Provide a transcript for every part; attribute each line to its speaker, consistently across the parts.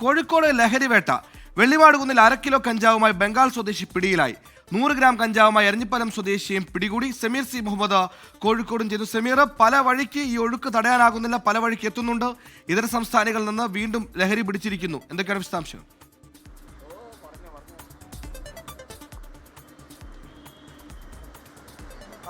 Speaker 1: കോഴിക്കോട് ലഹരിവേട്ട വെള്ളിമാടുകുന്നിൽ അര കിലോ കഞ്ചാവുമായി ബംഗാൾ സ്വദേശി പിടിയിലായി. നൂറ് ഗ്രാം കഞ്ചാവുമായി എരഞ്ഞിപ്പലം സ്വദേശിയും പിടികൂടി. സമീർ സി മുഹമ്മദ് കോഴിക്കോടും ചെയ്തു സമീർ പല വഴിക്ക് ഈ ഒഴുക്ക് തടയാനാകുന്നില്ല പല വഴിക്ക് എത്തുന്നുണ്ട്. ഇതര സംസ്ഥാനങ്ങളിൽ നിന്ന് വീണ്ടും ലഹരി പിടിച്ചിരിക്കുന്നു. എന്തൊക്കെയാണ് വിശദാംശങ്ങൾ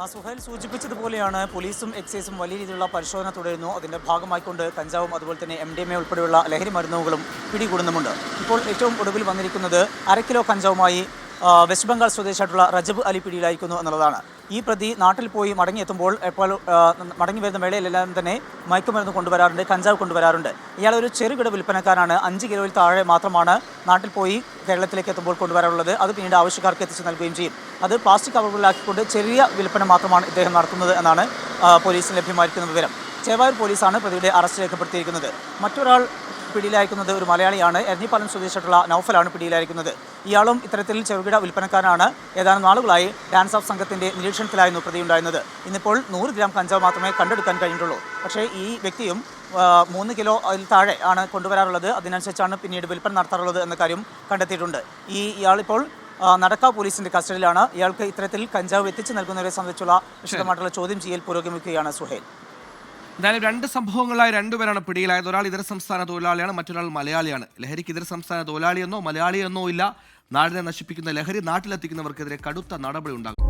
Speaker 2: സുഹൈൽ സൂചിപ്പിച്ചതുപോലെയാണ് പോലീസും എക്സൈസും വലിയ രീതിയിലുള്ള പരിശോധന തുടരുന്നു. അതിന്റെ ഭാഗമായിക്കൊണ്ട് കഞ്ചാവും അതുപോലെ തന്നെ എം ഡി എം എ ഉൾപ്പെടെയുള്ള ലഹരി മരുന്നുകളും പിടികൂടുന്നുമുണ്ട്. ഇപ്പോൾ ഏറ്റവും ഒടുവിൽ വന്നിരിക്കുന്നത് അര കിലോ കഞ്ചാവുമായി ആ, വെസ്റ്റ് ബംഗാൾ സ്വദേശിയായിട്ടുള്ള റജബ് അലി പിടിയിലായിരിക്കുന്നു എന്നുള്ളതാണ്. ഈ പ്രതി നാട്ടിൽ പോയി മടങ്ങിയെത്തുമ്പോൾ എപ്പോൾ മടങ്ങി വരുന്ന വേളയിലെല്ലാം തന്നെ മയക്കുമരുന്ന് കൊണ്ടുവരാറുണ്ട് കഞ്ചാവ് കൊണ്ടുവരാറുണ്ട്. ഇയാൾ ഒരു ചെറുകിട വിൽപ്പനക്കാരാണ് അഞ്ച് കിലോയിൽ താഴെ മാത്രമാണ് നാട്ടിൽ പോയി കേരളത്തിലേക്ക് എത്തുമ്പോൾ കൊണ്ടുവരാറുള്ളത്. അത് പിന്നീട് ആവശ്യക്കാർക്ക് എത്തിച്ചു നൽകുകയും ചെയ്യും. അത് പ്ലാസ്റ്റിക് കവറുകളിലാക്കിക്കൊണ്ട് ചെറിയ വിൽപ്പന മാത്രമാണ് ഇദ്ദേഹം നടത്തുന്നത് എന്നാണ് പോലീസിന് ലഭ്യമായിരിക്കുന്ന വിവരം. ചേവായൂർ പോലീസാണ് പ്രതിയുടെ അറസ്റ്റ് രേഖപ്പെടുത്തിയിരിക്കുന്നത്. മറ്റൊരാൾ പിടിയിലായിരിക്കുന്നത് ഒരു മലയാളിയാണ്. എരഞ്ഞിപ്പാലം സ്വദേശിയായിട്ടുള്ള നൌഫലാണ് പിടിയിലായിരിക്കുന്നത്. ഇയാളും ഇത്തരത്തിൽ ചെറുകിട വിൽപ്പനക്കാരനാണ്. ഏതാനും നാളുകളായി ഡാൻസ് ഓഫ് സംഘത്തിന്റെ നിരീക്ഷണത്തിലായിരുന്നു പ്രതിയുണ്ടായിരുന്നത്. ഇന്നിപ്പോൾ നൂറ് ഗ്രാം കഞ്ചാവ് മാത്രമേ കണ്ടെടുക്കാൻ കഴിഞ്ഞിട്ടുള്ളൂ. പക്ഷേ ഈ വ്യക്തിയും മൂന്ന് കിലോ അതിൽ താഴെ ആണ് കൊണ്ടുവരാറുള്ളത്. അതിനനുസരിച്ചാണ് പിന്നീട് വിൽപ്പന നടത്താറുള്ളത് എന്ന കാര്യം കണ്ടെത്തിയിട്ടുണ്ട്. ഈ ഇയാളിപ്പോൾ നടക്കാവ് പോലീസിന്റെ കസ്റ്റഡിയിലാണ്. ഇയാൾക്ക് ഇത്തരത്തിൽ കഞ്ചാവ് എത്തിച്ചു നൽകുന്നവരെ സംബന്ധിച്ചുള്ള വിശദമായിട്ടുള്ള ചോദ്യം ചെയ്യൽ പുരോഗമിക്കുകയാണ് സുഹേൽ.
Speaker 1: എന്തായാലും രണ്ട് സംഭവങ്ങളായി രണ്ടുപേരാണ് പിടിയിലായത്. ഒരാൾ ഇതര സംസ്ഥാന തൊഴിലാളിയാണ് മറ്റൊരാൾ മലയാളിയാണ്. ലഹരിക്ക് ഇതര സംസ്ഥാന തൊഴിലാളിയെന്നോ മലയാളിയെന്നോ ഇല്ല. നാടിനെ നശിപ്പിക്കുന്ന ലഹരി നാട്ടിലെത്തിക്കുന്നവർക്കെതിരെ കടുത്ത നടപടി ഉണ്ടാകും